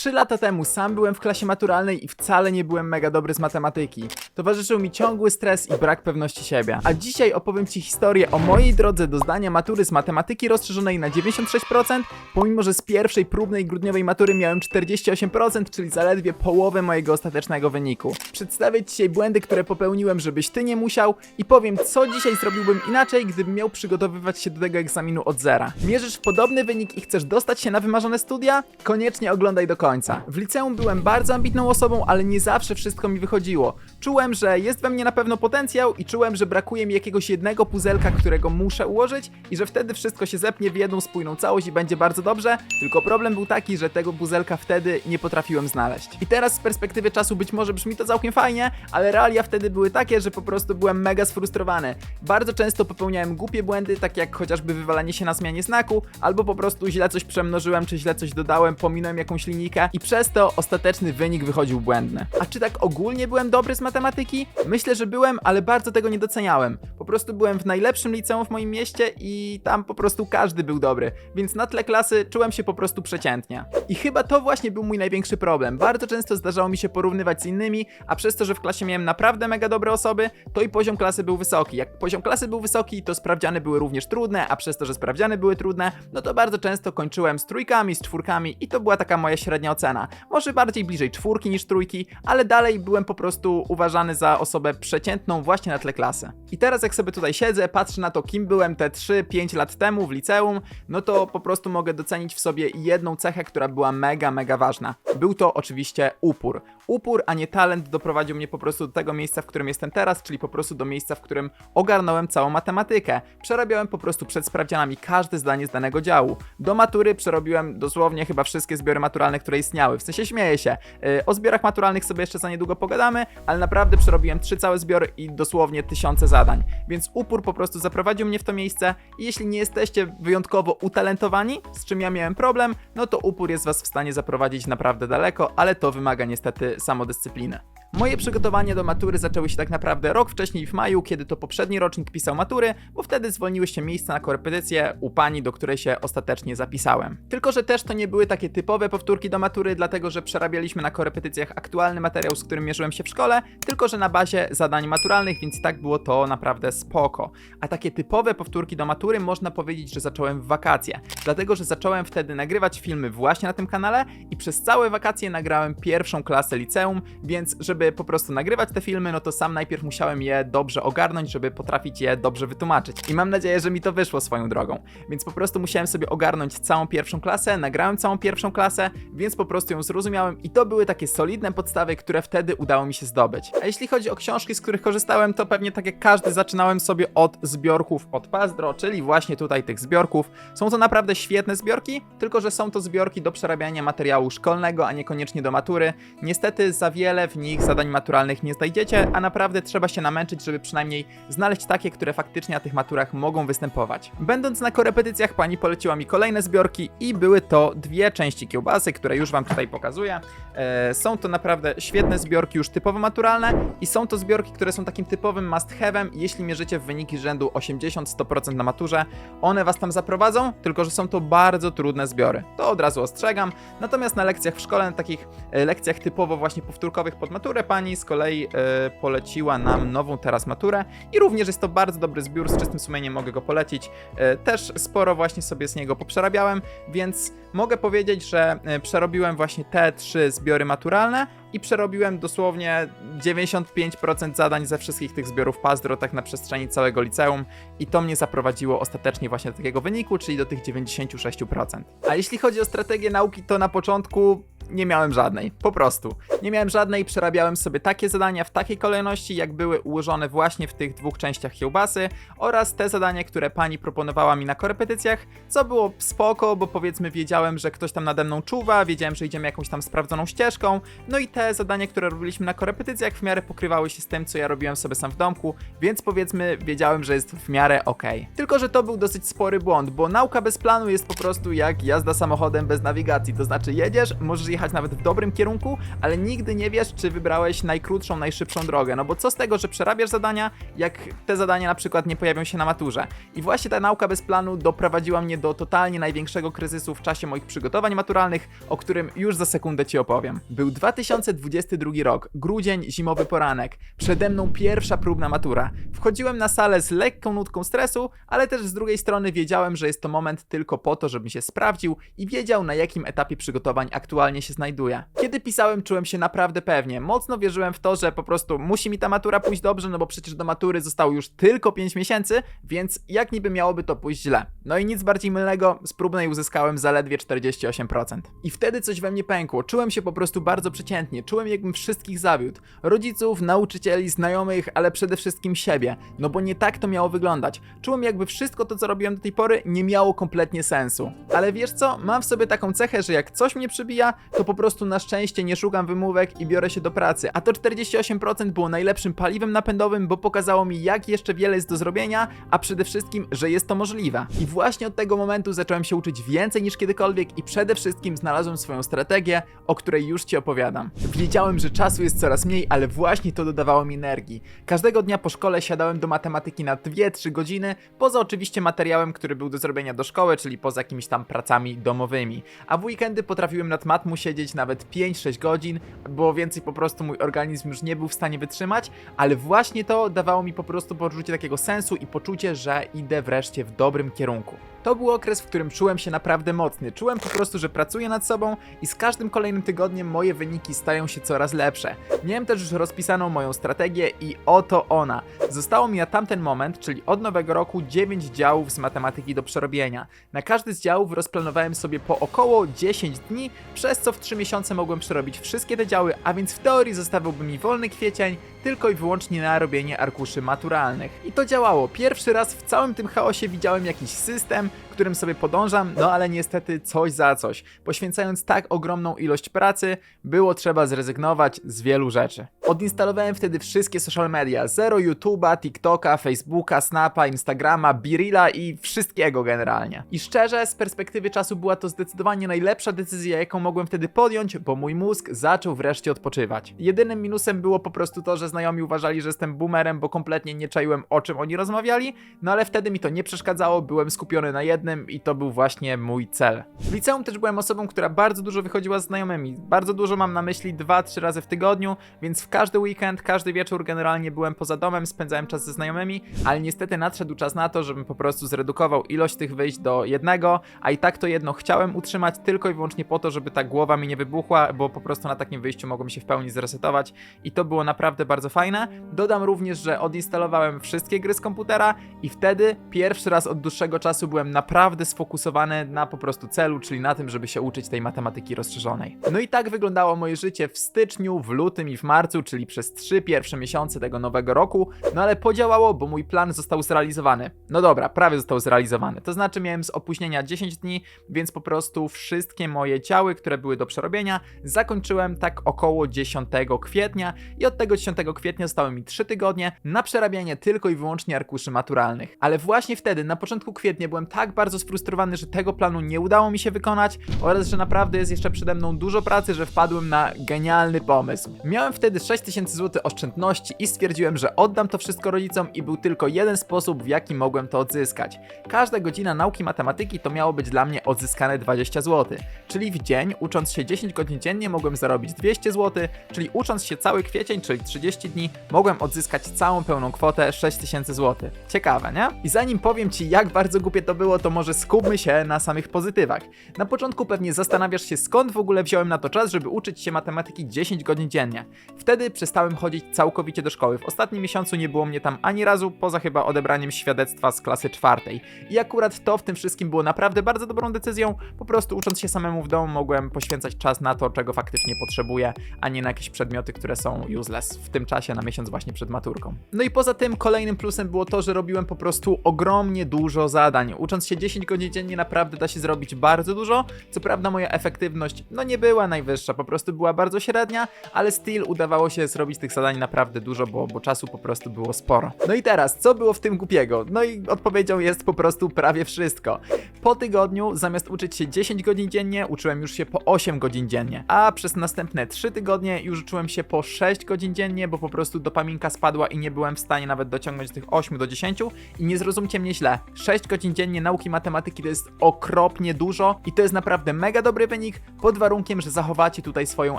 3 lata temu sam byłem w klasie maturalnej i wcale nie byłem mega dobry z matematyki. Towarzyszył mi ciągły stres i brak pewności siebie. A dzisiaj opowiem Ci historię o mojej drodze do zdania matury z matematyki rozszerzonej na 96%, pomimo że z pierwszej próbnej grudniowej matury miałem 48%, czyli zaledwie połowę mojego ostatecznego wyniku. Przedstawię Ci dzisiaj błędy, które popełniłem, żebyś Ty nie musiał i powiem, co dzisiaj zrobiłbym inaczej, gdybym miał przygotowywać się do tego egzaminu od zera. Mierzysz podobny wynik i chcesz dostać się na wymarzone studia? Koniecznie oglądaj do końca. W liceum byłem bardzo ambitną osobą, ale nie zawsze wszystko mi wychodziło. Czułem, że jest we mnie na pewno potencjał i czułem, że brakuje mi jakiegoś jednego puzelka, którego muszę ułożyć i że wtedy wszystko się zepnie w jedną spójną całość i będzie bardzo dobrze, tylko problem był taki, że tego puzelka wtedy nie potrafiłem znaleźć. I teraz z perspektywy czasu być może brzmi to całkiem fajnie, ale realia wtedy były takie, że po prostu byłem mega sfrustrowany. Bardzo często popełniałem głupie błędy, tak jak chociażby wywalanie się na zmianie znaku, albo po prostu źle coś przemnożyłem, czy źle coś dodałem, pominąłem jakąś linijkę i przez to ostateczny wynik wychodził błędny. A czy tak ogólnie byłem dobry z matematyki? Myślę, że byłem, ale bardzo tego nie doceniałem. Po prostu byłem w najlepszym liceum w moim mieście i tam po prostu każdy był dobry, więc na tle klasy czułem się po prostu przeciętnie. I chyba to właśnie był mój największy problem. Bardzo często zdarzało mi się porównywać z innymi, a przez to, że w klasie miałem naprawdę mega dobre osoby, to i poziom klasy był wysoki. Jak poziom klasy był wysoki, to sprawdziany były również trudne, a przez to, że sprawdziany były trudne, no to bardzo często kończyłem z trójkami, z czwórkami i to była taka moja średnia ocena. Może bardziej bliżej czwórki niż trójki, ale dalej byłem po prostu uważany za osobę przeciętną właśnie na tle klasy. I teraz jak sobie tutaj siedzę, patrzę na to, kim byłem te 3-5 lat temu w liceum, no to po prostu mogę docenić w sobie jedną cechę, która była mega, mega ważna. Był to oczywiście upór. Upór, a nie talent doprowadził mnie po prostu do tego miejsca, w którym jestem teraz, czyli po prostu do miejsca, w którym ogarnąłem całą matematykę. Przerabiałem po prostu przed sprawdzianami każde zdanie z danego działu. Do matury przerobiłem dosłownie chyba wszystkie zbiory maturalne, które istniały. W sensie śmieję się. Yy, o zbiorach maturalnych sobie jeszcze za niedługo pogadamy, ale naprawdę przerobiłem trzy całe zbiory i dosłownie tysiące zadań. Więc upór po prostu zaprowadził mnie w to miejsce i jeśli nie jesteście wyjątkowo utalentowani, z czym ja miałem problem, no to upór jest was w stanie zaprowadzić naprawdę daleko, ale to wymaga niestety samodyscypliny. Moje przygotowania do matury zaczęły się tak naprawdę rok wcześniej w maju, kiedy to poprzedni rocznik pisał matury, bo wtedy zwolniły się miejsca na korepetycję u pani, do której się ostatecznie zapisałem. Tylko, że też to nie były takie typowe powtórki do matury, dlatego że przerabialiśmy na korepetycjach aktualny materiał, z którym mierzyłem się w szkole, tylko że na bazie zadań maturalnych, więc tak było to naprawdę spoko. A takie typowe powtórki do matury można powiedzieć, że zacząłem w wakacje, dlatego że zacząłem wtedy nagrywać filmy właśnie na tym kanale i przez całe wakacje nagrałem pierwszą klasę liceum, więc żeby po prostu nagrywać te filmy, no to sam najpierw musiałem je dobrze ogarnąć, żeby potrafić je dobrze wytłumaczyć. I mam nadzieję, że mi to wyszło swoją drogą. Więc po prostu musiałem sobie ogarnąć całą pierwszą klasę, nagrałem całą pierwszą klasę, więc po prostu ją zrozumiałem i to były takie solidne podstawy, które wtedy udało mi się zdobyć. A jeśli chodzi o książki, z których korzystałem, to pewnie tak jak każdy zaczynałem sobie od zbiorków od Pazdro, czyli właśnie tutaj tych zbiorków. Są to naprawdę świetne zbiorki, tylko że są to zbiorki do przerabiania materiału szkolnego, a niekoniecznie do matury. Niestety za wiele w nich zadań maturalnych nie znajdziecie, a naprawdę trzeba się namęczyć, żeby przynajmniej znaleźć takie, które faktycznie na tych maturach mogą występować. Będąc na korepetycjach, pani poleciła mi kolejne zbiorki i były to dwie części kiełbasy, które już wam tutaj pokazuję. E, są to naprawdę świetne zbiorki, już typowo maturalne i są to zbiorki, które są takim typowym must have'em, jeśli mierzycie w wyniki rzędu 80-100% na maturze. One was tam zaprowadzą, tylko że są to bardzo trudne zbiory. To od razu ostrzegam. Natomiast na lekcjach w szkole, na takich e, lekcjach typowo właśnie powtórkowych pod maturę, pani z kolei e, poleciła nam nową teraz maturę i również jest to bardzo dobry zbiór, z czystym sumieniem mogę go polecić. E, też sporo właśnie sobie z niego poprzerabiałem, więc mogę powiedzieć, że e, przerobiłem właśnie te trzy zbiory maturalne i przerobiłem dosłownie 95% zadań ze wszystkich tych zbiorów Pazdro tak na przestrzeni całego liceum i to mnie zaprowadziło ostatecznie właśnie do takiego wyniku, czyli do tych 96%. A jeśli chodzi o strategię nauki, to na początku nie miałem żadnej, po prostu. Nie miałem żadnej, przerabiałem sobie takie zadania w takiej kolejności, jak były ułożone właśnie w tych dwóch częściach kiełbasy oraz te zadania, które pani proponowała mi na korepetycjach, co było spoko, bo powiedzmy wiedziałem, że ktoś tam nade mną czuwa, wiedziałem, że idziemy jakąś tam sprawdzoną ścieżką, no i te zadania, które robiliśmy na korepetycjach w miarę pokrywały się z tym, co ja robiłem sobie sam w domku, więc powiedzmy wiedziałem, że jest w miarę okej. Tylko, że to był dosyć spory błąd, bo nauka bez planu jest po prostu jak jazda samochodem bez nawigacji, to znaczy jedziesz, możesz jechać jechać nawet w dobrym kierunku, ale nigdy nie wiesz, czy wybrałeś najkrótszą, najszybszą drogę. No bo co z tego, że przerabiasz zadania, jak te zadania na przykład nie pojawią się na maturze. I właśnie ta nauka bez planu doprowadziła mnie do totalnie największego kryzysu w czasie moich przygotowań maturalnych, o którym już za sekundę Ci opowiem. Był 2022 rok, grudzień, zimowy poranek. Przede mną pierwsza próbna matura. Wchodziłem na salę z lekką nutką stresu, ale też z drugiej strony wiedziałem, że jest to moment tylko po to, żebym się sprawdził i wiedział na jakim etapie przygotowań aktualnie się znajduję. Kiedy pisałem, czułem się naprawdę pewnie. Mocno wierzyłem w to, że po prostu musi mi ta matura pójść dobrze, no bo przecież do matury zostało już tylko 5 miesięcy, więc jak niby miałoby to pójść źle. No i nic bardziej mylnego, z próbnej uzyskałem zaledwie 48%. I wtedy coś we mnie pękło. Czułem się po prostu bardzo przeciętnie. Czułem jakbym wszystkich zawiódł. Rodziców, nauczycieli, znajomych, ale przede wszystkim siebie. No bo nie tak to miało wyglądać. Czułem jakby wszystko to, co robiłem do tej pory, nie miało kompletnie sensu. Ale wiesz co? Mam w sobie taką cechę, że jak coś mnie przybija, to po prostu na szczęście nie szukam wymówek i biorę się do pracy. A to 48% było najlepszym paliwem napędowym, bo pokazało mi, jak jeszcze wiele jest do zrobienia, a przede wszystkim, że jest to możliwe. I właśnie od tego momentu zacząłem się uczyć więcej niż kiedykolwiek i przede wszystkim znalazłem swoją strategię, o której już Ci opowiadam. Wiedziałem, że czasu jest coraz mniej, ale właśnie to dodawało mi energii. Każdego dnia po szkole siadałem do matematyki na 2-3 godziny, poza oczywiście materiałem, który był do zrobienia do szkoły, czyli poza jakimiś tam pracami domowymi. A w weekendy potrafiłem nad matmu siedzieć nawet 5-6 godzin, bo więcej po prostu mój organizm już nie był w stanie wytrzymać, ale właśnie to dawało mi po prostu poczucie takiego sensu i poczucie, że idę wreszcie w dobrym kierunku. To był okres, w którym czułem się naprawdę mocny. Czułem po prostu, że pracuję nad sobą i z każdym kolejnym tygodniem moje wyniki stają się coraz lepsze. Miałem też już rozpisaną moją strategię i oto ona. Zostało mi na tamten moment, czyli od nowego roku, 9 działów z matematyki do przerobienia. Na każdy z działów rozplanowałem sobie po około 10 dni, przez co w 3 miesiące mogłem przerobić wszystkie te działy, a więc w teorii zostawiłby mi wolny kwiecień, tylko i wyłącznie na robienie arkuszy maturalnych. I to działało. Pierwszy raz w całym tym chaosie widziałem jakiś system, którym sobie podążam, no ale niestety coś za coś. Poświęcając tak ogromną ilość pracy, było trzeba zrezygnować z wielu rzeczy. Odinstalowałem wtedy wszystkie social media, zero YouTube'a, TikToka, Facebooka, Snapa, Instagrama, Birilla i wszystkiego generalnie. I szczerze, z perspektywy czasu była to zdecydowanie najlepsza decyzja, jaką mogłem wtedy podjąć, bo mój mózg zaczął wreszcie odpoczywać. Jedynym minusem było po prostu to, że znajomi uważali, że jestem boomerem, bo kompletnie nie czaiłem o czym oni rozmawiali, no ale wtedy mi to nie przeszkadzało, byłem skupiony na jednym i to był właśnie mój cel. W liceum też byłem osobą, która bardzo dużo wychodziła z znajomymi. Bardzo dużo mam na myśli 2-3 razy w tygodniu, więc w każdy weekend, każdy wieczór generalnie byłem poza domem, spędzałem czas ze znajomymi, ale niestety nadszedł czas na to, żebym po prostu zredukował ilość tych wyjść do jednego, a i tak to jedno chciałem utrzymać tylko i wyłącznie po to, żeby ta głowa mi nie wybuchła, bo po prostu na takim wyjściu mogłem się w pełni zresetować i to było naprawdę bardzo fajne. Dodam również, że odinstalowałem wszystkie gry z komputera i wtedy pierwszy raz od dłuższego czasu byłem naprawdę sfokusowany na po prostu celu, czyli na tym, żeby się uczyć tej matematyki rozszerzonej. No i tak wyglądało moje życie w styczniu, w lutym i w marcu, czyli przez trzy pierwsze miesiące tego nowego roku, no ale podziałało, bo mój plan został zrealizowany. No dobra, prawie został zrealizowany. To znaczy miałem z opóźnienia 10 dni, więc po prostu wszystkie moje działy, które były do przerobienia, zakończyłem tak około 10 kwietnia i od tego 10 kwietnia zostały mi 3 tygodnie na przerabianie tylko i wyłącznie arkuszy maturalnych. Ale właśnie wtedy, na początku kwietnia, byłem tak bardzo sfrustrowany, że tego planu nie udało mi się wykonać oraz, że naprawdę jest jeszcze przede mną dużo pracy, że wpadłem na genialny pomysł. Miałem wtedy 6000 zł oszczędności i stwierdziłem, że oddam to wszystko rodzicom i był tylko jeden sposób, w jaki mogłem to odzyskać. Każda godzina nauki matematyki to miało być dla mnie odzyskane 20 zł. Czyli w dzień, ucząc się 10 godzin dziennie, mogłem zarobić 200 zł, czyli ucząc się cały kwiecień, czyli 30 dni, mogłem odzyskać całą pełną kwotę 6000 zł. Ciekawe, nie? I zanim powiem Ci, jak bardzo głupie to było, to może skupmy się na samych pozytywach. Na początku pewnie zastanawiasz się, skąd w ogóle wziąłem na to czas, żeby uczyć się matematyki 10 godzin dziennie. Wtedy przestałem chodzić całkowicie do szkoły. W ostatnim miesiącu nie było mnie tam ani razu, poza chyba odebraniem świadectwa z klasy czwartej. I akurat to w tym wszystkim było naprawdę bardzo dobrą decyzją. Po prostu ucząc się samemu w domu mogłem poświęcać czas na to, czego faktycznie potrzebuję, a nie na jakieś przedmioty, które są useless w tym czasie na miesiąc właśnie przed maturką. No i poza tym kolejnym plusem było to, że robiłem po prostu ogromnie dużo zadań. Ucząc się 10 godzin dziennie naprawdę da się zrobić bardzo dużo. Co prawda moja efektywność no nie była najwyższa, po prostu była bardzo średnia, ale still udawało się zrobić tych zadań naprawdę dużo, bo, bo czasu po prostu było sporo. No i teraz, co było w tym głupiego? No i odpowiedzią jest po prostu prawie wszystko. Po tygodniu, zamiast uczyć się 10 godzin dziennie, uczyłem już się po 8 godzin dziennie, a przez następne 3 tygodnie już uczyłem się po 6 godzin dziennie, bo po prostu dopaminka spadła i nie byłem w stanie nawet dociągnąć tych 8 do 10 i nie zrozumcie mnie źle. 6 godzin dziennie nauki matematyki to jest okropnie dużo i to jest naprawdę mega dobry wynik pod warunkiem, że zachowacie tutaj swoją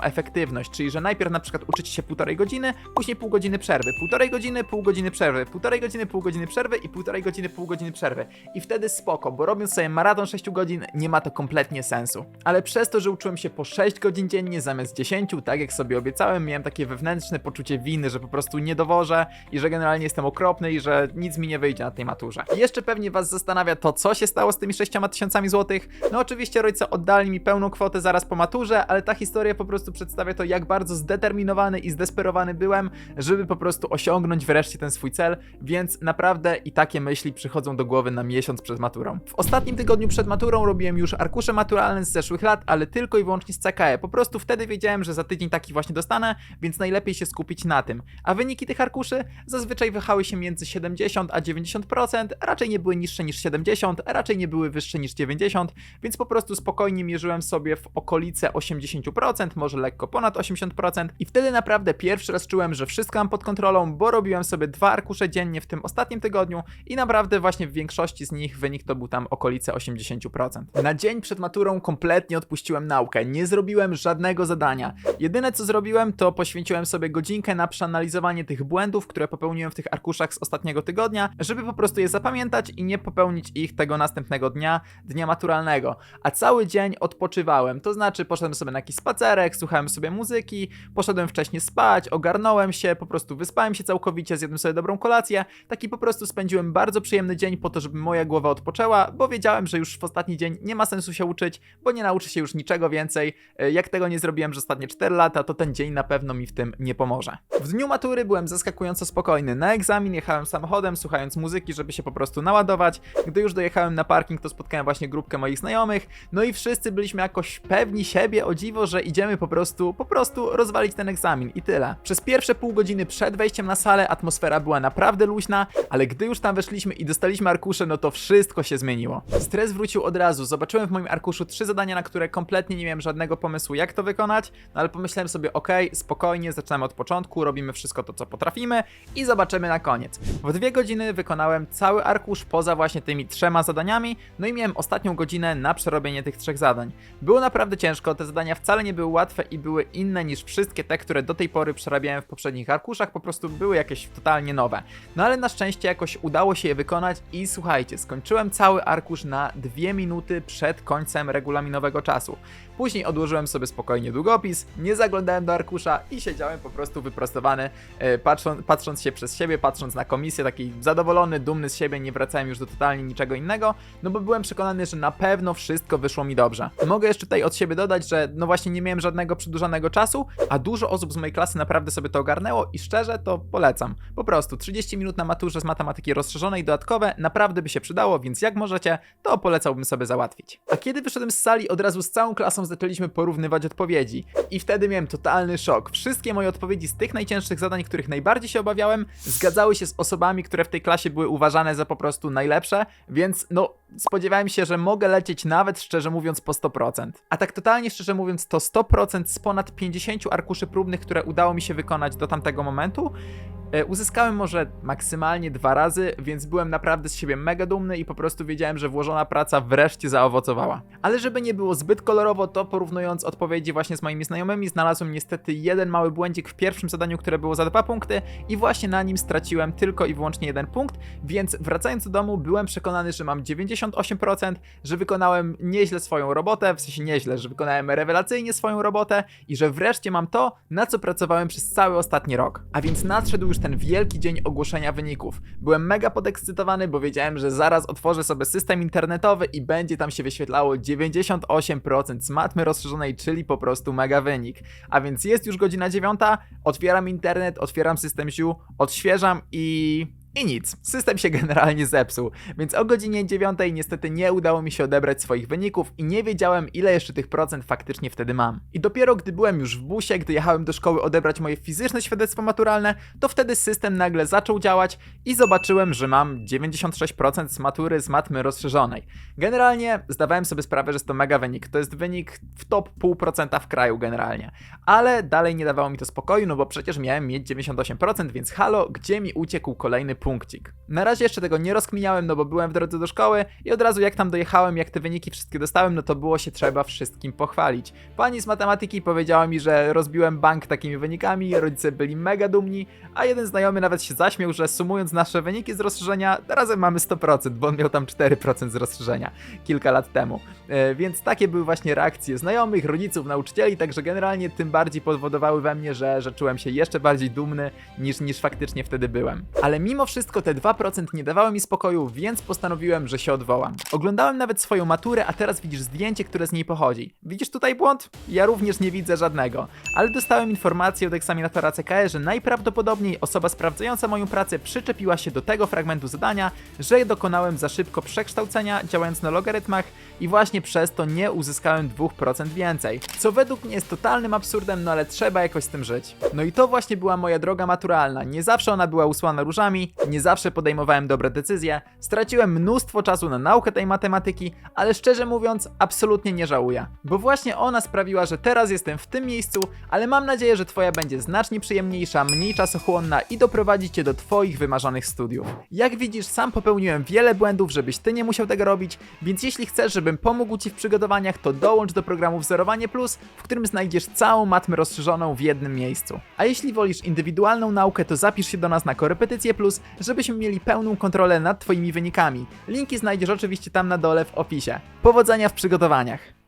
efektywność, czyli że najpierw na przykład uczycie się półtorej godziny, później pół godziny przerwy, półtorej godziny, pół godziny przerwy, półtorej godziny, pół godziny przerwy i półtorej godziny, pół godziny przerwy. I wtedy spoko, bo robiąc sobie maraton 6 godzin nie ma to kompletnie sensu. Ale przez to, że uczyłem się po 6 godzin dziennie zamiast 10, tak jak sobie obiecałem, miałem takie wewnętrzne poczucie winy, że po prostu nie dowożę i że generalnie jestem okropny i że nic mi nie wyjdzie na tej maturze. Jeszcze pewnie was zastanawia to, co się stało z tymi 6 tysiącami złotych. No oczywiście rodzice oddali mi pełną kwotę zaraz po maturze, ale ta historia po prostu przedstawia to, jak bardzo zdeterminowany i zdesperowany byłem, żeby po prostu osiągnąć wreszcie ten swój cel, więc naprawdę i takie myśli przychodzą do głowy na miesiąc przed maturą. W ostatnim tygodniu przed maturą robiłem już arkusze maturalne z zeszłych lat, ale tylko i wyłącznie z CKE. Po prostu wtedy wiedziałem, że za tydzień taki właśnie dostanę, więc najlepiej się skupić na tym. A wyniki tych arkuszy zazwyczaj wahały się między 70 a 90%, raczej nie były niższe niż 70, raczej nie były wyższe niż 90, więc po prostu spokojnie mierzyłem sobie w okolice 80%, może lekko ponad 80% i wtedy naprawdę pierwszy raz czułem, że wszystko mam pod kontrolą, bo robiłem sobie dwa arkusze dziennie w tym ostatnim tygodniu i naprawdę właśnie w większości z nich wynik to był tam okolice 80%. Na dzień przed maturą kompletnie odpuściłem naukę, nie zrobiłem żadnego zadania. Jedyne co zrobiłem to poświęciłem sobie godzinkę na przeanalizowanie tych błędów, które popełniłem w tych arkuszach z ostatniego tygodnia, żeby po prostu je zapamiętać i nie popełnić ich tego następnego dnia, dnia maturalnego. A cały dzień odpoczywałem, to znaczy poszedłem sobie na jakiś spacerek, słuchałem sobie muzyki, poszedłem wcześniej spać, ogarnąłem się, po prostu wyspałem się całkowicie, zjadłem sobie dobrą kolację, taki po prostu spędziłem bardzo przyjemny dzień po to, żeby moja głowa odpoczęła, bo wiedziałem, że już w ostatni dzień nie ma sensu się uczyć, bo nie nauczy się już niczego więcej. Jak tego nie zrobiłem przez ostatnie 4 lata, to ten dzień na pewno mi w tym nie pomoże. W dniu matury byłem zaskakująco spokojny. Na egzamin jechałem samochodem, słuchając muzyki, żeby się po prostu naładować. Gdy już dojechałem na parking, to spotkałem właśnie grupkę moich znajomych, no i wszyscy byliśmy jakoś pewni siebie, o dziwo, że idziemy po prostu, po prostu rozwalić ten egzamin i tyle. Przez pierwsze pół godziny przed wejściem na salę atmosfera była naprawdę luźna, ale gdy już tam weszliśmy i dostaliśmy arkusze, no to wszystko się zmieniło. Stres wrócił od razu. Zobaczyłem w moim arkuszu trzy zadania, na które kompletnie nie miałem żadnego pomysłu, jak to wykonać, no ale pomyślałem sobie, okej, spokojnie, zaczynamy od początku, robimy wszystko to, co potrafimy i zobaczymy na koniec. W dwie godziny wykonałem cały arkusz poza właśnie tymi trzema zadaniami, no i miałem ostatnią godzinę na przerobienie tych trzech zadań. Było naprawdę ciężko, te zadania wcale nie były łatwe i były inne niż wszystkie te, które do tej pory przerabiałem w poprzednich arkuszach, po prostu były jakieś totalnie nowe. No ale na szczęście jakoś udało się je wykonać i słuchajcie, skończyłem cały arkusz na dwie minuty przed końcem regulaminowego czasu. Później odłożyłem sobie spokojnie długopis, nie zaglądałem do arkusza i siedziałem po prostu wyprostowany, e, patrząc, patrząc się przez siebie, patrząc na komisję, taki zadowolony, dumny z siebie, nie wracałem już do totalnie niczego innego, no bo byłem przekonany, że na pewno wszystko wyszło mi dobrze. Mogę jeszcze tutaj od siebie dodać, że no właśnie nie miałem żadnego przedłużanego czasu, a dużo osób z mojej klasy naprawdę sobie to ogarnęło i szczerze to polecam. Po prostu 30 minut na maturze z matematyki rozszerzonej dodatkowe naprawdę by się przydało, więc jak możecie, to polecałbym sobie załatwić. A kiedy wyszedłem z sali, od razu z całą klasą zaczęliśmy porównywać odpowiedzi. I wtedy miałem totalny szok. Wszystkie moje odpowiedzi z tych najcięższych zadań, których najbardziej się obawiałem, zgadzały się z osobami, które w tej klasie były uważane za po prostu najlepsze, więc no spodziewałem się, że mogę lecieć nawet szczerze mówiąc po 100%. A tak totalnie szczerze mówiąc to 100% z ponad 50 arkuszy próbnych, które udało mi się wykonać do tamtego momentu, Uzyskałem może maksymalnie dwa razy, więc byłem naprawdę z siebie mega dumny i po prostu wiedziałem, że włożona praca wreszcie zaowocowała. Ale żeby nie było zbyt kolorowo, to porównując odpowiedzi właśnie z moimi znajomymi, znalazłem niestety jeden mały błędzik w pierwszym zadaniu, które było za dwa punkty i właśnie na nim straciłem tylko i wyłącznie jeden punkt, więc wracając do domu byłem przekonany, że mam 98%, że wykonałem nieźle swoją robotę, w sensie nieźle, że wykonałem rewelacyjnie swoją robotę i że wreszcie mam to, na co pracowałem przez cały ostatni rok. A więc nadszedł już ten wielki dzień ogłoszenia wyników. Byłem mega podekscytowany, bo wiedziałem, że zaraz otworzę sobie system internetowy i będzie tam się wyświetlało 98% z matmy rozszerzonej, czyli po prostu mega wynik. A więc jest już godzina dziewiąta, otwieram internet, otwieram system ZIU, odświeżam i I nic, system się generalnie zepsuł, więc o godzinie 9 niestety nie udało mi się odebrać swoich wyników i nie wiedziałem ile jeszcze tych procent faktycznie wtedy mam. I dopiero gdy byłem już w busie, gdy jechałem do szkoły odebrać moje fizyczne świadectwo maturalne, to wtedy system nagle zaczął działać i zobaczyłem, że mam 96% z matury z matmy rozszerzonej. Generalnie zdawałem sobie sprawę, że jest to mega wynik, to jest wynik w top 0,5% w kraju generalnie. Ale dalej nie dawało mi to spokoju, no bo przecież miałem mieć 98%, więc halo, gdzie mi uciekł kolejny punkcik? Na razie jeszcze tego nie rozkminiałem, no bo byłem w drodze do szkoły i od razu jak tam dojechałem, jak te wyniki wszystkie dostałem, no to było się trzeba wszystkim pochwalić. Pani z matematyki powiedziała mi, że rozbiłem bank takimi wynikami, rodzice byli mega dumni, a jeden znajomy nawet się zaśmiał, że sumując nasze wyniki z rozszerzenia, razem mamy 100%, bo on miał tam 4% z rozszerzenia kilka lat temu. E, więc takie były właśnie reakcje znajomych, rodziców, nauczycieli, także generalnie tym bardziej powodowały we mnie, że, że czułem się jeszcze bardziej dumny niż, niż faktycznie wtedy byłem. Ale mimo wszystko te 2% nie dawały mi spokoju, więc postanowiłem, że się odwołam. Oglądałem nawet swoją maturę, a teraz widzisz zdjęcie, które z niej pochodzi. Widzisz tutaj błąd? Ja również nie widzę żadnego. Ale dostałem informację od egzaminatora CKE, że najprawdopodobniej osoba sprawdzająca moją pracę przyczepiła się do tego fragmentu zadania, że dokonałem za szybko przekształcenia działając na logarytmach i właśnie przez to nie uzyskałem 2% więcej. Co według mnie jest totalnym absurdem, no ale trzeba jakoś z tym żyć. No i to właśnie była moja droga maturalna. Nie zawsze ona była usłana różami, nie zawsze podejmowałem dobre decyzje, straciłem mnóstwo czasu na naukę tej matematyki, ale szczerze mówiąc, absolutnie nie żałuję. Bo właśnie ona sprawiła, że teraz jestem w tym miejscu, ale mam nadzieję, że twoja będzie znacznie przyjemniejsza, mniej czasochłonna i doprowadzi cię do twoich wymarzonych studiów. Jak widzisz, sam popełniłem wiele błędów, żebyś ty nie musiał tego robić, więc jeśli chcesz, żebym pomógł ci w przygotowaniach, to dołącz do programu Wzorowanie Plus, w którym znajdziesz całą matmę rozszerzoną w jednym miejscu. A jeśli wolisz indywidualną naukę, to zapisz się do nas na Korepetycję Plus, żebyśmy mieli pełną kontrolę nad twoimi wynikami. Linki znajdziesz oczywiście tam na dole w opisie. Powodzenia w przygotowaniach!